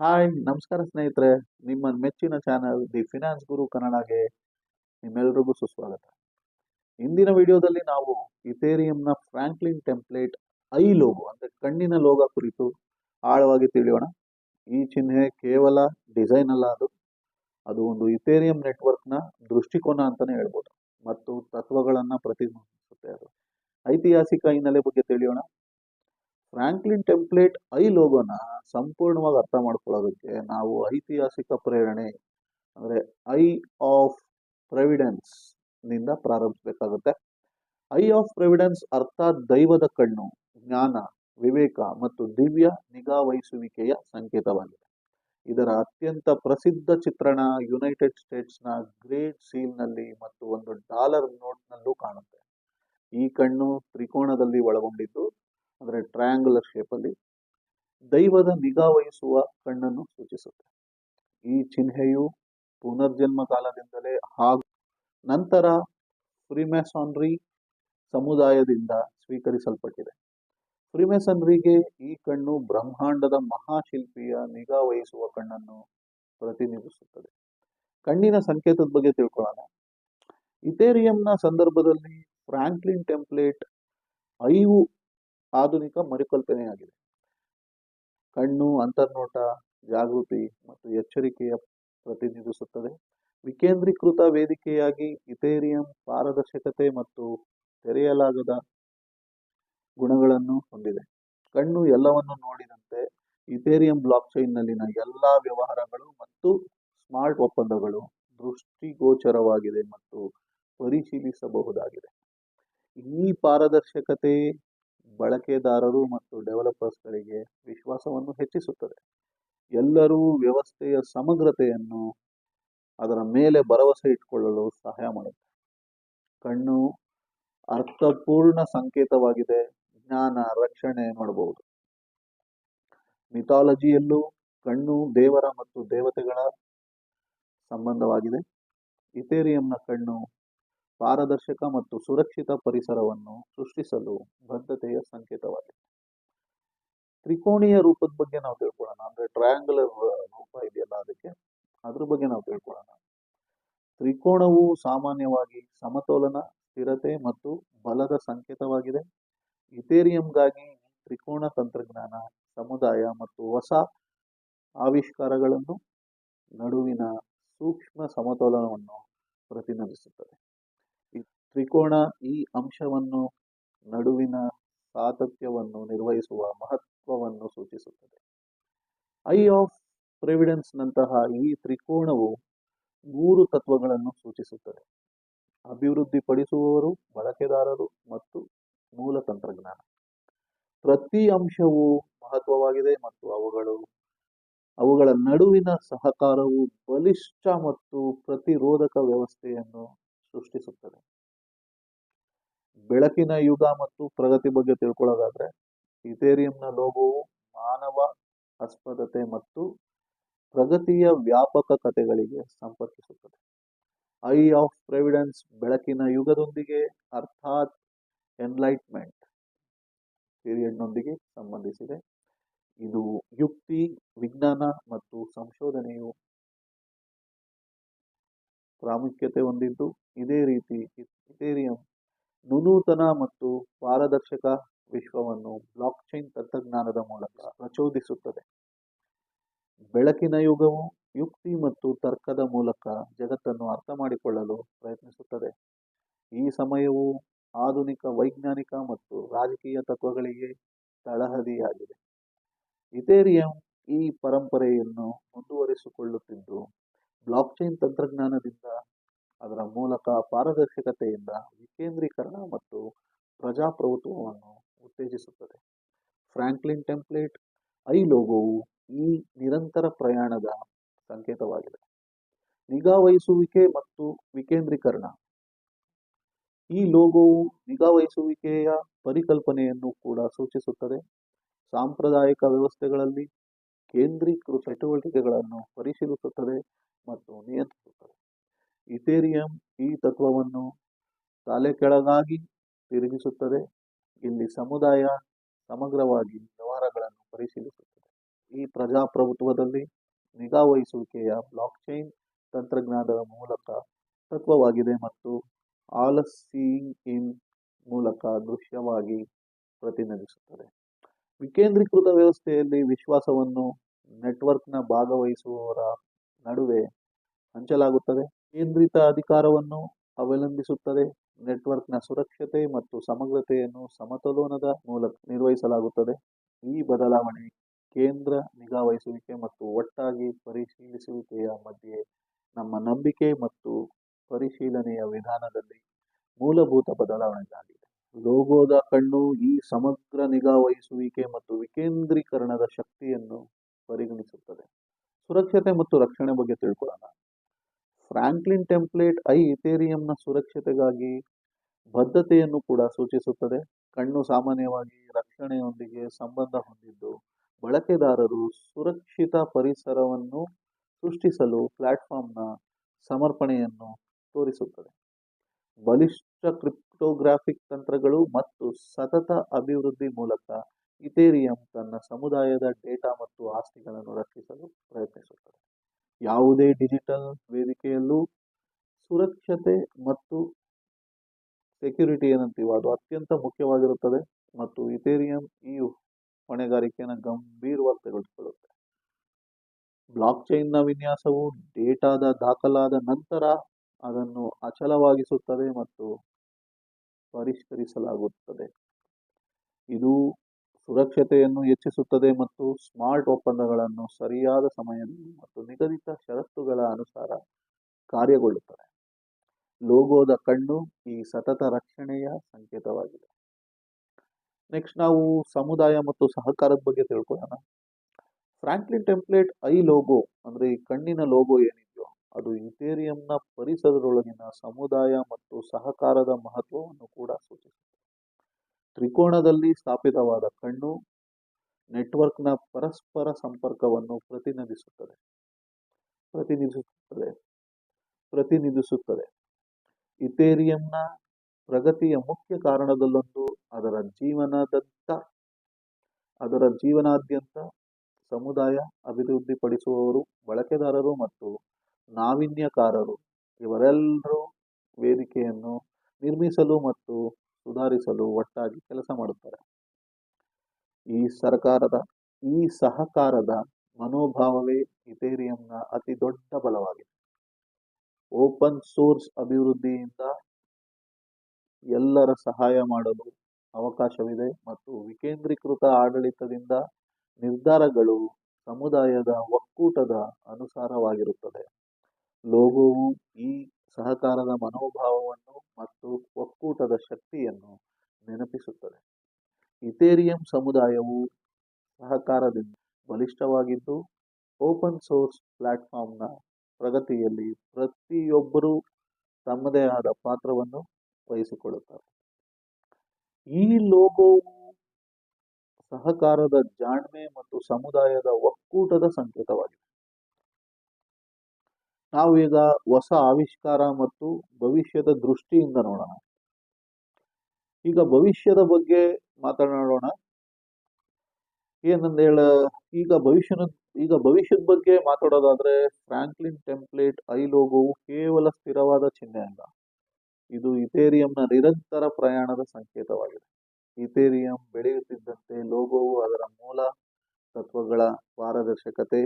Hi ನಮಸ್ಕಾರ ಸ್ನೇಹಿತರೆ. ನಿಮ್ಮ ಮೆಚ್ಚಿನ ಚಾನಲ್ ದಿ ಫಿನಾನ್ಸ್ ಗುರು ಕನ್ನಡಗೆ ನಿಮ್ಮೆಲ್ಲರಿಗೂ ಸುಸ್ವಾಗತ. ಇಂದಿನ ವಿಡಿಯೋದಲ್ಲಿ ನಾವು ಇಥೇರಿಯಂನ ಫ್ರಾಂಕ್ಲಿನ್ ಟೆಂಪ್ಲೇಟ್ ಐ ಲೋಗೋ ಅಂದರೆ ಕಣ್ಣಿನ ಲೋಗ ಕುರಿತು ಆಳವಾಗಿ ತಿಳಿಯೋಣ. ಈ ಚಿಹ್ನೆ ಕೇವಲ ಡಿಸೈನ್ ಅಲ್ಲ ಅದು. ಅದು ಒಂದು ಇಥೇರಿಯಂ ನೆಟ್ವರ್ಕ್ನ ದೃಷ್ಟಿಕೋನ ಅಂತಲೇ ಹೇಳ್ಬೋದು. ಮತ್ತು ತತ್ವಗಳನ್ನು ಪ್ರತಿಬಿಂಬಿಸುತ್ತೆ ಅದು. ಐತಿಹಾಸಿಕ ಹಿನ್ನೆಲೆ ಬಗ್ಗೆ ತಿಳಿಯೋಣ. ಫ್ರಾಂಕ್ಲಿನ್ ಟೆಂಪ್ಲೇಟ್ ಐ ಲೋಗೋನ ಸಂಪೂರ್ಣವಾಗಿ ಅರ್ಥ ಮಾಡ್ಕೊಳ್ಳೋದಕ್ಕೆ ನಾವು ಐತಿಹಾಸಿಕ ಪ್ರೇರಣೆ, ಅಂದರೆ ಐ ಆಫ್ ಪ್ರವಿಡೆನ್ಸ್ನಿಂದ ಪ್ರಾರಂಭಿಸಬೇಕಾಗುತ್ತೆ. ಐ ಆಫ್ ಪ್ರವಿಡೆನ್ಸ್ ಅರ್ಥಾತ್ ದೈವದ ಕಣ್ಣು, ಜ್ಞಾನ, ವಿವೇಕ ಮತ್ತು ದಿವ್ಯ ನಿಗಾವಹಿಸುವಿಕೆಯ ಸಂಕೇತವಾಗಿದೆ. ಇದರ ಅತ್ಯಂತ ಪ್ರಸಿದ್ಧ ಚಿತ್ರಣ ಯುನೈಟೆಡ್ ಸ್ಟೇಟ್ಸ್ನ ಗ್ರೇಟ್ ಸೀಲ್ನಲ್ಲಿ ಮತ್ತು ಒಂದು ಡಾಲರ್ ನೋಟ್ನಲ್ಲೂ ಕಾಣುತ್ತೆ. ಈ ಕಣ್ಣು ತ್ರಿಕೋಣದಲ್ಲಿ ಒಳಗೊಂಡಿದ್ದು ಅಂದರೆ ಟ್ರಯಾಂಗುಲರ್ ಶೇಪಲ್ಲಿ ದೈವದ ನಿಗಾ ವಹಿಸುವ ಕಣ್ಣನ್ನು ಸೂಚಿಸುತ್ತೆ. ಈ ಚಿಹ್ನೆಯು ಪುನರ್ಜನ್ಮ ಕಾಲದಿಂದಲೇ ಹಾಗೂ ನಂತರ ಫ್ರಿಮೆಸಾನ್ರಿ ಸಮುದಾಯದಿಂದ ಸ್ವೀಕರಿಸಲ್ಪಟ್ಟಿದೆ. ಫ್ರೀಮೆಸನ್ರಿಗೆ ಈ ಕಣ್ಣು ಬ್ರಹ್ಮಾಂಡದ ಮಹಾಶಿಲ್ಪಿಯ ನಿಗಾ ವಹಿಸುವ ಕಣ್ಣನ್ನು ಪ್ರತಿನಿಧಿಸುತ್ತದೆ. ಕಣ್ಣಿನ ಸಂಕೇತದ ಬಗ್ಗೆ ತಿಳ್ಕೊಳ್ಳೋಣ. ಇಥೇರಿಯಂನ ಸಂದರ್ಭದಲ್ಲಿ ಫ್ರಾಂಕ್ಲಿನ್ ಟೆಂಪ್ಲೇಟ್ ಐವು ಆಧುನಿಕ ಮರುಕಲ್ಪನೆಯಾಗಿದೆ. ಕಣ್ಣು, ಅಂತರ್ನೋಟ, ಜಾಗೃತಿ ಮತ್ತು ಎಚ್ಚರಿಕೆಯ ಪ್ರತಿನಿಧಿಸುತ್ತದೆ. ವಿಕೇಂದ್ರೀಕೃತ ವೇದಿಕೆಯಾಗಿ ಇಥೇರಿಯಂ ಪಾರದರ್ಶಕತೆ ಮತ್ತು ತೆರೆಯಲಾಗದ ಗುಣಗಳನ್ನು ಹೊಂದಿದೆ. ಕಣ್ಣು ಎಲ್ಲವನ್ನು ನೋಡಿದಂತೆ ಇಥೇರಿಯಂ ಬ್ಲಾಕ್ ಚೈನ್ನಲ್ಲಿನ ಎಲ್ಲ ವ್ಯವಹಾರಗಳು ಮತ್ತು ಸ್ಮಾರ್ಟ್ ಒಪ್ಪಂದಗಳು ದೃಷ್ಟಿಗೋಚರವಾಗಿದೆ ಮತ್ತು ಪರಿಶೀಲಿಸಬಹುದಾಗಿದೆ. ಈ ಪಾರದರ್ಶಕತೆ ಬಳಕೆದಾರರು ಮತ್ತು ಡೆವಲಪರ್ಸ್ಗಳಿಗೆ ವಿಶ್ವಾಸವನ್ನು ಹೆಚ್ಚಿಸುತ್ತದೆ. ಎಲ್ಲರೂ ವ್ಯವಸ್ಥೆಯ ಸಮಗ್ರತೆಯನ್ನು ಅದರ ಮೇಲೆ ಭರವಸೆ ಇಟ್ಟುಕೊಳ್ಳಲು ಸಹಾಯ ಮಾಡುತ್ತೆ. ಕಣ್ಣು ಅರ್ಥಪೂರ್ಣ ಸಂಕೇತವಾಗಿದೆ. ಜ್ಞಾನ ರಕ್ಷಣೆ ಮಾಡಬಹುದು. ಮಿಥಾಲಜಿಯಲ್ಲೂ ಕಣ್ಣು ದೇವರ ಮತ್ತು ದೇವತೆಗಳ ಸಂಬಂಧವಾಗಿದೆ. ಇಥೇರಿಯಂನ ಕಣ್ಣು ಪಾರದರ್ಶಕ ಮತ್ತು ಸುರಕ್ಷಿತ ಪರಿಸರವನ್ನು ಸೃಷ್ಟಿಸಲು ಬದ್ಧತೆಯ ಸಂಕೇತವಾಗಿದೆ. ತ್ರಿಕೋಣೀಯ ರೂಪದ ಬಗ್ಗೆ ನಾವು ತಿಳ್ಕೊಳ್ಳೋಣ. ಅಂದ್ರೆ ಟ್ರಯಾಂಗುಲರ್ ರೂಪ ಇದೆಯಲ್ಲ ಅದಕ್ಕೆ? ಅದ್ರ ಬಗ್ಗೆ ನಾವು ತಿಳ್ಕೊಳ್ಳೋಣ. ತ್ರಿಕೋಣವು ಸಾಮಾನ್ಯವಾಗಿ ಸಮತೋಲನ, ಸ್ಥಿರತೆ ಮತ್ತು ಬಲದ ಸಂಕೇತವಾಗಿದೆ. ಇಥೇರಿಯಂಗಾಗಿ ತ್ರಿಕೋಣ ತಂತ್ರಜ್ಞಾನ, ಸಮುದಾಯ ಮತ್ತು ಹೊಸ ಆವಿಷ್ಕಾರಗಳನ್ನು ನಡುವಿನ ಸೂಕ್ಷ್ಮ ಸಮತೋಲನವನ್ನು ಪ್ರತಿನಿಧಿಸುತ್ತದೆ. ತ್ರಿಕೋಣ ಈ ಅಂಶವನ್ನು ನಡುವಿನ ಸಾತತ್ಯವನ್ನು ನಿರ್ವಹಿಸುವ ಮಹತ್ವವನ್ನು ಸೂಚಿಸುತ್ತದೆ. ಐ ಆಫ್ ಪ್ರೆವಿಡೆನ್ಸ್ ನಂತಹ ಈ ತ್ರಿಕೋಣವು ಮೂರು ತತ್ವಗಳನ್ನು ಸೂಚಿಸುತ್ತದೆ. ಅಭಿವೃದ್ಧಿಪಡಿಸುವವರು, ಬಳಕೆದಾರರು ಮತ್ತು ಮೂಲ ತಂತ್ರಜ್ಞಾನ. ಪ್ರತಿ ಅಂಶವು ಮಹತ್ವವಾಗಿದೆ ಮತ್ತು ಅವುಗಳು, ಅವುಗಳ ನಡುವಿನ ಸಹಕಾರವು ಬಲಿಷ್ಠ ಮತ್ತು ಪ್ರತಿರೋಧಕ ವ್ಯವಸ್ಥೆಯನ್ನು ಸೃಷ್ಟಿಸುತ್ತದೆ. ಬೆಳಕಿನ ಯುಗ ಮತ್ತು ಪ್ರಗತಿ ಬಗ್ಗೆ ತಿಳ್ಕೊಳ್ಳೋದಾದ್ರೆ ಇಥೇರಿಯಂನ ಲೋಗೋವು ಮಾನವ ಅಸ್ಪದತೆ ಮತ್ತು ಪ್ರಗತಿಯ ವ್ಯಾಪಕ ಕಥೆಗಳಿಗೆ ಸಂಪರ್ಕಿಸುತ್ತದೆ. ಐ ಆಫ್ ಪ್ರೆವಿಡೆನ್ಸ್ ಬೆಳಕಿನ ಯುಗದೊಂದಿಗೆ ಅರ್ಥಾತ್ ಎನ್ಲೈಟ್ಮೆಂಟ್ ಪೀರಿಯಡ್ನೊಂದಿಗೆ ಸಂಬಂಧಿಸಿದೆ. ಇದು ಯುಕ್ತಿ, ವಿಜ್ಞಾನ ಮತ್ತು ಸಂಶೋಧನೆಯು ಪ್ರಾಮುಖ್ಯತೆ ಹೊಂದಿದ್ದು ಇದೇ ರೀತಿ ಇಥೇರಿಯಂ ನುನೂತನ ಮತ್ತು ಪಾರದರ್ಶಕ ವಿಶ್ವವನ್ನು ಬ್ಲಾಕ್ ಚೈನ್ ತಂತ್ರಜ್ಞಾನದ ಮೂಲಕ ಪ್ರಚೋದಿಸುತ್ತದೆ. ಬೆಳಕಿನ ಯುಗವು ಯುಕ್ತಿ ಮತ್ತು ತರ್ಕದ ಮೂಲಕ ಜಗತ್ತನ್ನು ಅರ್ಥ ಮಾಡಿಕೊಳ್ಳಲು ಪ್ರಯತ್ನಿಸುತ್ತದೆ. ಈ ಸಮಯವು ಆಧುನಿಕ, ವೈಜ್ಞಾನಿಕ ಮತ್ತು ರಾಜಕೀಯ ತತ್ವಗಳಿಗೆ ತಳಹದಿಯಾಗಿದೆ. ಇಥೇರಿಯಂ ಈ ಪರಂಪರೆಯನ್ನು ಮುಂದುವರಿಸಿಕೊಳ್ಳುತ್ತಿದ್ದು ಬ್ಲಾಕ್ ಚೈನ್ ತಂತ್ರಜ್ಞಾನದಿಂದ ಅದರ ಮೂಲಕ ಪಾರದರ್ಶಕತೆಯಿಂದ ವಿಕೇಂದ್ರೀಕರಣ ಮತ್ತು ಪ್ರಜಾಪ್ರಭುತ್ವವನ್ನು ಉತ್ತೇಜಿಸುತ್ತದೆ. ಫ್ರಾಂಕ್ಲಿನ್ ಟೆಂಪ್ಲೇಟ್, ಐ ಲೋಗೋವು ಈ ನಿರಂತರ ಪ್ರಯಾಣದ ಸಂಕೇತವಾಗಿದೆ. ನಿಗಾವಹಿಸುವಿಕೆ ಮತ್ತು ವಿಕೇಂದ್ರೀಕರಣ. ಈ ಲೋಗೋವು ನಿಗಾವಹಿಸುವಿಕೆಯ ಪರಿಕಲ್ಪನೆಯನ್ನು ಕೂಡ ಸೂಚಿಸುತ್ತದೆ. ಸಾಂಪ್ರದಾಯಿಕ ವ್ಯವಸ್ಥೆಗಳಲ್ಲಿ ಕೇಂದ್ರೀಕೃತ ಚಟುವಟಿಕೆಗಳನ್ನು ಪರಿಶೀಲಿಸುತ್ತದೆ ಮತ್ತು ನಿಯಂತ್ರಿಸುತ್ತದೆ. ಇಥೇರಿಯಂ ಈ ತತ್ವವನ್ನು ತಲೆ ಕೆಳಗಾಗಿ ತಿರುಗಿಸುತ್ತದೆ. ಇಲ್ಲಿ ಸಮುದಾಯ ಸಮಗ್ರವಾಗಿ ವ್ಯವಹಾರಗಳನ್ನು ಪರಿಶೀಲಿಸುತ್ತದೆ. ಈ ಪ್ರಜಾಪ್ರಭುತ್ವದಲ್ಲಿ ನಿಗಾ ವಹಿಸುವಿಕೆಯ ಬ್ಲಾಕ್ಚೈನ್ ತಂತ್ರಜ್ಞಾನದ ಮೂಲಕ ತತ್ವವಾಗಿದೆ ಮತ್ತು ಆಲ್ ಸೀಯಿಂಗ್ ಇನ್ ಮೂಲಕ ದೃಶ್ಯವಾಗಿ ಪ್ರತಿನಿಧಿಸುತ್ತದೆ. ವಿಕೇಂದ್ರೀಕೃತ ವ್ಯವಸ್ಥೆಯಲ್ಲಿ ವಿಶ್ವಾಸವನ್ನು ನೆಟ್ವರ್ಕ್ನ ಭಾಗವಹಿಸುವವರ ನಡುವೆ ಹಂಚಲಾಗುತ್ತದೆ. ಕೇಂದ್ರಿತ ಅಧಿಕಾರವನ್ನು ಅವಲಂಬಿಸುತ್ತದೆ. ನೆಟ್ವರ್ಕ್ನ ಸುರಕ್ಷತೆ ಮತ್ತು ಸಮಗ್ರತೆಯನ್ನು ಸಮತೋಲನದ ಮೂಲಕ ನಿರ್ವಹಿಸಲಾಗುತ್ತದೆ. ಈ ಬದಲಾವಣೆ ಕೇಂದ್ರ ನಿಗಾವಹಿಸುವಿಕೆ ಮತ್ತು ಒಟ್ಟಾಗಿ ಪರಿಶೀಲಿಸುವಿಕೆಯ ಮಧ್ಯೆ ನಮ್ಮ ನಂಬಿಕೆ ಮತ್ತು ಪರಿಶೀಲನೆಯ ವಿಧಾನದಲ್ಲಿ ಮೂಲಭೂತ ಬದಲಾವಣೆಯಾಗಿದೆ ಲೋಗೋದ ಕಣ್ಣು ಈ ಸಮಗ್ರ ನಿಗಾವಹಿಸುವಿಕೆ ಮತ್ತು ವಿಕೇಂದ್ರೀಕರಣದ ಶಕ್ತಿಯನ್ನು ಪರಿಗಣಿಸುತ್ತದೆ. ಸುರಕ್ಷತೆ ಮತ್ತು ರಕ್ಷಣೆ ಬಗ್ಗೆ ತಿಳ್ಕೊಳ್ಳೋಣ. ಫ್ರಾಂಕ್ಲಿನ್ ಟೆಂಪ್ಲೇಟ್ ಐ ಇಥೇರಿಯಂನ ಸುರಕ್ಷತೆಗಾಗಿ ಬದ್ಧತೆಯನ್ನು ಕೂಡ ಸೂಚಿಸುತ್ತದೆ. ಕಣ್ಣು ಸಾಮಾನ್ಯವಾಗಿ ರಕ್ಷಣೆಯೊಂದಿಗೆ ಸಂಬಂಧ ಹೊಂದಿದ್ದು, ಬಳಕೆದಾರರು ಸುರಕ್ಷಿತ ಪರಿಸರವನ್ನು ಸೃಷ್ಟಿಸಲು ಪ್ಲಾಟ್ಫಾರ್ಮ್ನ ಸಮರ್ಪಣೆಯನ್ನು ತೋರಿಸುತ್ತದೆ. ಬಲಿಷ್ಠ ಕ್ರಿಪ್ಟೋಗ್ರಾಫಿಕ್ ತಂತ್ರಗಳು ಮತ್ತು ಸತತ ಅಭಿವೃದ್ಧಿ ಮೂಲಕ ಇಥೇರಿಯಂ ತನ್ನ ಸಮುದಾಯದ ಡೇಟಾ ಮತ್ತು ಆಸ್ತಿಗಳನ್ನು ರಕ್ಷಿಸಲು ಪ್ರಯತ್ನಿಸುತ್ತದೆ. ಯಾವುದೇ ಡಿಜಿಟಲ್ ವೇದಿಕೆಯಲ್ಲೂ ಸುರಕ್ಷತೆ ಮತ್ತು ಸೆಕ್ಯುರಿಟಿ ಏನಂತೀವೋ ಅದು ಅತ್ಯಂತ ಮುಖ್ಯವಾಗಿರುತ್ತದೆ ಮತ್ತು ಇಥೇರಿಯಂ ಈ ಹೊಣೆಗಾರಿಕೆಯನ್ನು ಗಂಭೀರವಾಗಿ ತೆಗೆದುಕೊಳ್ಳುತ್ತೆ ಬ್ಲಾಕ್ ಚೈನ್ನ ವಿನ್ಯಾಸವು ಡೇಟಾದ ದಾಖಲಾದ ನಂತರ ಅದನ್ನು ಅಚಲವಾಗಿಸುತ್ತದೆ ಮತ್ತು ಪರಿಷ್ಕರಿಸಲಾಗುತ್ತದೆ. ಇದು ಸುರಕ್ಷತೆಯನ್ನು ಹೆಚ್ಚಿಸುತ್ತದೆ ಮತ್ತು ಸ್ಮಾರ್ಟ್ ಒಪ್ಪಂದಗಳನ್ನು ಸರಿಯಾದ ಸಮಯದಲ್ಲಿ ಮತ್ತು ನಿಗದಿತ ಷರತ್ತುಗಳ ಅನುಸಾರ ಕಾರ್ಯಗೊಳ್ಳುತ್ತದೆ. ಲೋಗೋದ ಕಣ್ಣು ಈ ಸತತ ರಕ್ಷಣೆಯ ಸಂಕೇತವಾಗಿದೆ. ನೆಕ್ಸ್ಟ್ ನಾವು ಸಮುದಾಯ ಮತ್ತು ಸಹಕಾರದ ಬಗ್ಗೆ ತಿಳ್ಕೊಳ್ಳೋಣ. ಫ್ರಾಂಕ್ಲಿನ್ ಟೆಂಪ್ಲೇಟ್ ಐ ಲೋಗೋ ಅಂದ್ರೆ ಈ ಕಣ್ಣಿನ ಲೋಗೋ ಏನಿದೆಯೋ ಅದು ಇಥೇರಿಯಂನ ಪರಿಸರದೊಳಗಿನ ಸಮುದಾಯ ಮತ್ತು ಸಹಕಾರದ ಮಹತ್ವವನ್ನು ಕೂಡ ಸೂಚಿಸುತ್ತದೆ. ತ್ರಿಕೋಣದಲ್ಲಿ ಸ್ಥಾಪಿತವಾದ ಕಣ್ಣು ನೆಟ್ವರ್ಕ್ನ ಪರಸ್ಪರ ಸಂಪರ್ಕವನ್ನು ಪ್ರತಿನಿಧಿಸುತ್ತದೆ. ಪ್ರತಿನಿಧಿಸುತ್ತದೆ. ಪ್ರತಿನಿಧಿಸುತ್ತದೆ. ಇಥೇರಿಯಂನ ಪ್ರಗತಿಯ ಮುಖ್ಯ ಕಾರಣದಲ್ಲೊಂದು ಅದರ ಜೀವನದಂತ, ಅದರ ಜೀವನಾದ್ಯಂತ ಸಮುದಾಯ ಅಭಿವೃದ್ಧಿಪಡಿಸುವವರು ಬಳಕೆದಾರರು ಮತ್ತು ನಾವೀನ್ಯಕಾರರು. ಇವರೆಲ್ಲರೂ ವೇದಿಕೆಯನ್ನು ನಿರ್ಮಿಸಲು ಮತ್ತು ಸುಧಾರಿಸಲು ಒಟ್ಟಾಗಿ ಕೆಲಸ ಮಾಡುತ್ತಾರೆ. ಈ ಸರ್ಕಾರದ, ಈ ಸಹಕಾರದ ಮನೋಭಾವವೇ ಇಥೇರಿಯಂನ ಅತಿ ದೊಡ್ಡ ಬಲವಾಗಿದೆ. ಓಪನ್ ಸೋರ್ಸ್ ಅಭಿವೃದ್ಧಿಯಿಂದ ಎಲ್ಲರ ಸಹಾಯ ಮಾಡಲು ಅವಕಾಶವಿದೆ ಮತ್ತು ವಿಕೇಂದ್ರೀಕೃತ ಆಡಳಿತದಿಂದ ನಿರ್ಧಾರಗಳು ಸಮುದಾಯದ ಒಕ್ಕೂಟದ ಅನುಸಾರವಾಗಿರುತ್ತದೆ. ಲೋಗೋವು ಈ ಸಹಕಾರದ ಮನೋಭಾವವನ್ನು ಮತ್ತು ಒಕ್ಕೂಟದ ಶಕ್ತಿಯನ್ನು ನೆನಪಿಸುತ್ತದೆ. ಇಥೇರಿಯಂ ಸಮುದಾಯವು ಸಹಕಾರದಿಂದ ಬಲಿಷ್ಠವಾಗಿದ್ದು, ಓಪನ್ ಸೋರ್ಸ್ ಪ್ಲಾಟ್ಫಾರ್ಮ್ನ ಪ್ರಗತಿಯಲ್ಲಿ ಪ್ರತಿಯೊಬ್ಬರೂ ತಮ್ಮದೇ ಆದ ಪಾತ್ರವನ್ನು ವಹಿಸಿಕೊಳ್ಳುತ್ತಾರೆ. ಈ ಲೋಗೋವು ಸಹಕಾರದ ಜಾಣ್ಮೆ ಮತ್ತು ಸಮುದಾಯದ ಒಕ್ಕೂಟದ ಸಂಕೇತವಾಗಿದೆ. ನಾವು ಈಗ ಹೊಸ ಆವಿಷ್ಕಾರ ಮತ್ತು ಭವಿಷ್ಯದ ದೃಷ್ಟಿಯಿಂದ ನೋಡೋಣ. ಈಗ ಭವಿಷ್ಯದ ಬಗ್ಗೆ ಮಾತನಾಡೋಣ. ಏನಂದ ಹೇಳ, ಈಗ ಭವಿಷ್ಯನ, ಈಗ ಭವಿಷ್ಯದ ಬಗ್ಗೆ ಮಾತಾಡೋದಾದ್ರೆ ಫ್ರಾಂಕ್ಲಿನ್ ಟೆಂಪ್ಲೇಟ್ ಐ ಲೋಗೋವು ಕೇವಲ ಸ್ಥಿರವಾದ ಚಿಹ್ನೆ ಅಲ್ಲ. ಇದು ಇಥೇರಿಯಂನ ನಿರಂತರ ಪ್ರಯಾಣದ ಸಂಕೇತವಾಗಿದೆ. ಇಥೇರಿಯಂ ಬೆಳೆಯುತ್ತಿದ್ದಂತೆ ಲೋಗೋವು ಅದರ ಮೂಲ ತತ್ವಗಳ ಪಾರದರ್ಶಕತೆ,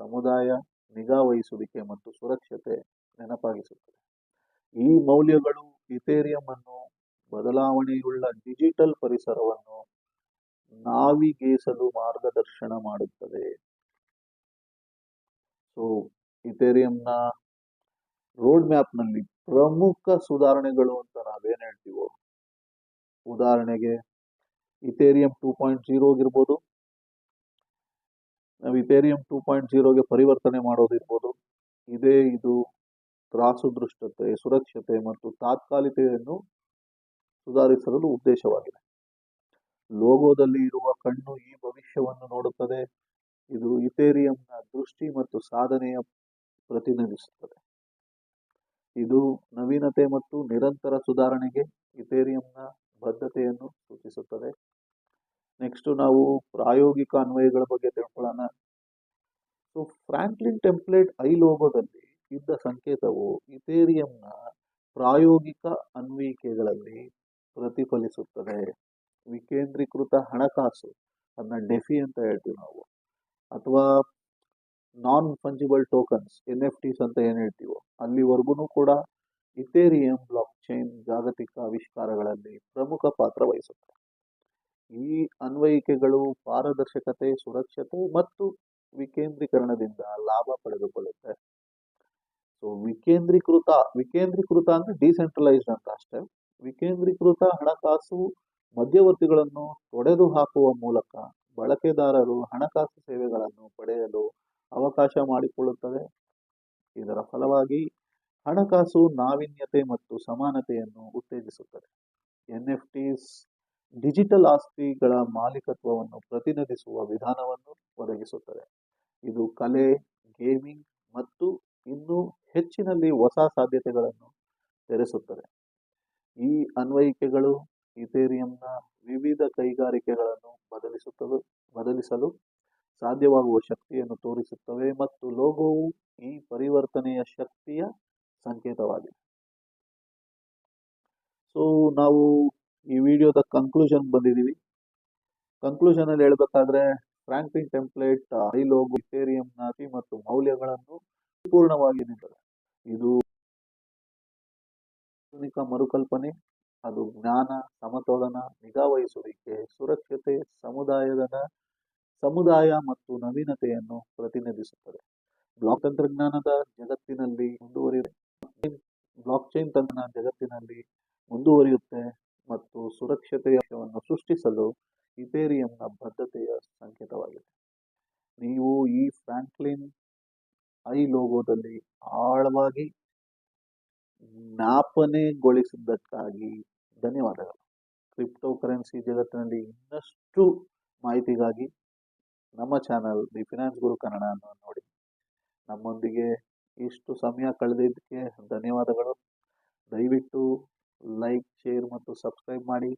ಸಮುದಾಯ ನಿಗಾ ವಹಿಸುವಿಕೆ ಮತ್ತು ಸುರಕ್ಷತೆ ನೆನಪಾಗಿಸುತ್ತದೆ. ಈ ಮೌಲ್ಯಗಳು ಇಥೇರಿಯಂ ಅನ್ನು ಬದಲಾವಣೆಯುಳ್ಳ ಡಿಜಿಟಲ್ ಪರಿಸರವನ್ನು ನಾವಿಗೇಸಲು ಮಾರ್ಗದರ್ಶನ ಮಾಡುತ್ತದೆ. ಸೊ ಇಥೇರಿಯಂನ ರೋಡ್ ಮ್ಯಾಪ್ನಲ್ಲಿ ಪ್ರಮುಖ ಸುಧಾರಣೆಗಳು ಅಂತ ನಾವೇನು ಹೇಳ್ತೀವೋ? ಉದಾಹರಣೆಗೆ ಇಥೇರಿಯಂ ಟೂ ಪಾಯಿಂಟ್ ಜೀರೋಗಿರ್ಬೋದು ನಾವು ಇಥೇರಿಯಂ ಟೂ ಪಾಯಿಂಟ್ ಜೀರೋಗೆ ಪರಿವರ್ತನೆ ಮಾಡೋದಿರ್ಬೋದು. ಇದೇ ಇದು ತ್ರಾಸು ದೃಷ್ಟತೆ ಸುರಕ್ಷತೆ ಮತ್ತು ತಾತ್ಕಾಲಿಕೆಯನ್ನು ಸುಧಾರಿಸಲು ಉದ್ದೇಶವಾಗಿದೆ. ಲೋಗೋದಲ್ಲಿ ಇರುವ ಕಣ್ಣು ಈ ಭವಿಷ್ಯವನ್ನು ನೋಡುತ್ತದೆ. ಇದು ಇಥೇರಿಯಂನ ದೃಷ್ಟಿ ಮತ್ತು ಸಾಧನೆಯ ಪ್ರತಿನಿಧಿಸುತ್ತದೆ. ಇದು ನವೀನತೆ ಮತ್ತು ನಿರಂತರ ಸುಧಾರಣೆಗೆ ಇಥೇರಿಯಂನ ಬದ್ಧತೆಯನ್ನು ಸೂಚಿಸುತ್ತದೆ. ನೆಕ್ಸ್ಟ್ ನಾವು ಪ್ರಾಯೋಗಿಕ ಅನ್ವಯಗಳ ಬಗ್ಗೆ ತಿಳ್ಕೊಳ್ಳೋಣ. ಸೊ ಫ್ರಾಂಕ್ಲಿನ್ ಟೆಂಪ್ಲೇಟ್ ಐ ಲೋಗೋದಲ್ಲಿ ಇದ್ದ ಸಂಕೇತವು ಇಥೇರಿಯಂನ ಪ್ರಾಯೋಗಿಕ ಅನ್ವಯಿಕೆಗಳಲ್ಲಿ ಪ್ರತಿಫಲಿಸುತ್ತದೆ. ವಿಕೇಂದ್ರೀಕೃತ ಹಣಕಾಸು ಅದನ್ನ ಡೆಫಿ ಅಂತ ಹೇಳ್ತೀವಿ ನಾವು. ಅಥವಾ non fungible tokens N F Ts ಅಂತ ಏನು ಹೇಳ್ತೀವೋ ಅಲ್ಲಿವರೆಗೂ ಕೂಡ ಇಥೇರಿಯಂ ಬ್ಲಾಕ್ ಚೈನ್ ಜಾಗತಿಕ ಆವಿಷ್ಕಾರಗಳಲ್ಲಿ ಪ್ರಮುಖ ಪಾತ್ರ ವಹಿಸುತ್ತೆ. ಈ ಅನ್ವಯಿಕೆಗಳು ಪಾರದರ್ಶಕತೆ, ಸುರಕ್ಷತೆ ಮತ್ತು ವಿಕೇಂದ್ರೀಕರಣದಿಂದ ಲಾಭ ಪಡೆದುಕೊಳ್ಳುತ್ತೆ. ಸೊ ವಿಕೇಂದ್ರೀಕೃತ ವಿಕೇಂದ್ರೀಕೃತ ಅಂದ್ರೆ ಡಿಸೆಂಟ್ರಲೈಸ್ಡ್ ಅಂತ ಅಷ್ಟೇ. ವಿಕೇಂದ್ರೀಕೃತ ಹಣಕಾಸು ಮಧ್ಯವರ್ತಿಗಳನ್ನು ತೊಡೆದು ಹಾಕುವ ಮೂಲಕ ಬಳಕೆದಾರರು ಹಣಕಾಸು ಸೇವೆಗಳನ್ನು ಪಡೆಯಲು ಅವಕಾಶ ಮಾಡಿಕೊಳ್ಳುತ್ತದೆ. ಇದರ ಫಲವಾಗಿ ಹಣಕಾಸು ನಾವೀನ್ಯತೆ ಮತ್ತು ಸಮಾನತೆಯನ್ನು ಉತ್ತೇಜಿಸುತ್ತದೆ. ಎನ್ ಎಫ್ ಟಿಸ್ ಡಿಜಿಟಲ್ ಆಸ್ತಿಗಳ ಮಾಲೀಕತ್ವವನ್ನು ಪ್ರತಿನಿಧಿಸುವ ವಿಧಾನವನ್ನು ಒದಗಿಸುತ್ತದೆ. ಇದು ಕಲೆ, ಗೇಮಿಂಗ್ ಮತ್ತು ಇನ್ನೂ ಹೆಚ್ಚಿನಲ್ಲಿ ಹೊಸ ಸಾಧ್ಯತೆಗಳನ್ನು ತೆರೆಸುತ್ತದೆ. ಈ ಅನ್ವಯಿಕೆಗಳು ಇಥೇರಿಯಂನ ವಿವಿಧ ಕೈಗಾರಿಕೆಗಳನ್ನು ಬದಲಿಸುತ್ತದೆ ಬದಲಿಸಲು ಸಾಧ್ಯವಾಗುವ ಶಕ್ತಿಯನ್ನು ತೋರಿಸುತ್ತವೆ ಮತ್ತು ಲೋಗೋವು ಈ ಪರಿವರ್ತನೆಯ ಶಕ್ತಿಯ ಸಂಕೇತವಾಗಿದೆ. ಸೊ ನಾವು ಈ ವಿಡಿಯೋದ ಕನ್ಕ್ಲೂಷನ್ ಬಂದಿದ್ದೀವಿ ಕನ್ಕ್ಲೂಷನ್ ಅಲ್ಲಿ ಹೇಳ್ಬೇಕಾದ್ರೆ ಫ್ರಾಂಕ್ಲಿನ್ ಟೆಂಪ್ಲೇಟ್ ಐ ಲೋಗೋ ನಾತಿ ಮತ್ತು ಮೌಲ್ಯಗಳನ್ನು ಪೂರ್ಣವಾಗಿ ನಿಂತಿದೆ ಇದು ಆಧುನಿಕ ಮರುಕಲ್ಪನೆ, ಅದು ಜ್ಞಾನ, ಸಮತೋಲನ ನಿಗಾವಹಿಸುವಿಕೆ ಸುರಕ್ಷತೆ ಸಮುದಾಯದ ಸಮುದಾಯ ಮತ್ತು ನವೀನತೆಯನ್ನು ಪ್ರತಿನಿಧಿಸುತ್ತದೆ. ಬ್ಲಾಕ್ ತಂತ್ರಜ್ಞಾನದ ಜಗತ್ತಿನಲ್ಲಿ ಮುಂದುವರಿಯುತ್ತೆ. ಬ್ಲಾಕ್ ಚೈನ್ ತಂತ್ರಜ್ಞಾನ ಜಗತ್ತಿನಲ್ಲಿ ಮುಂದುವರಿಯುತ್ತೆ. ಮತ್ತು ಸುರಕ್ಷತೆಯ ಅಂಶವನ್ನು ಸೃಷ್ಟಿಸಲು ಇಥೇರಿಯಂನ ಬದ್ಧತೆಯ ಸಂಕೇತವಾಗಿದೆ. ನೀವು ಈ ಫ್ರಾಂಕ್ಲಿನ್ ಐ ಲೋಗೋದಲ್ಲಿ ಆಳವಾಗಿ ಜ್ಞಾಪನೆಗೊಳಿಸಿದ್ದಕ್ಕಾಗಿ ಧನ್ಯವಾದಗಳು. ಕ್ರಿಪ್ಟೋ ಕರೆನ್ಸಿ ಜಗತ್ತಿನಲ್ಲಿ ಇನ್ನಷ್ಟು ಮಾಹಿತಿಗಾಗಿ ನಮ್ಮ ಚಾನಲ್ ದಿ ಫಿನಾನ್ಸ್ ಗುರು ಕನ್ನಡವನ್ನು ನೋಡಿ. ನಮ್ಮೊಂದಿಗೆ ಇಷ್ಟು ಸಮಯ ಕಳೆದಿದ್ದಕ್ಕೆ ಧನ್ಯವಾದಗಳು. ದಯವಿಟ್ಟು ಲೈಕ್ ಶೇರ್ ಮತ್ತು ಸಬ್ಸ್ಕ್ರೈಬ್ ಮಾಡಿ.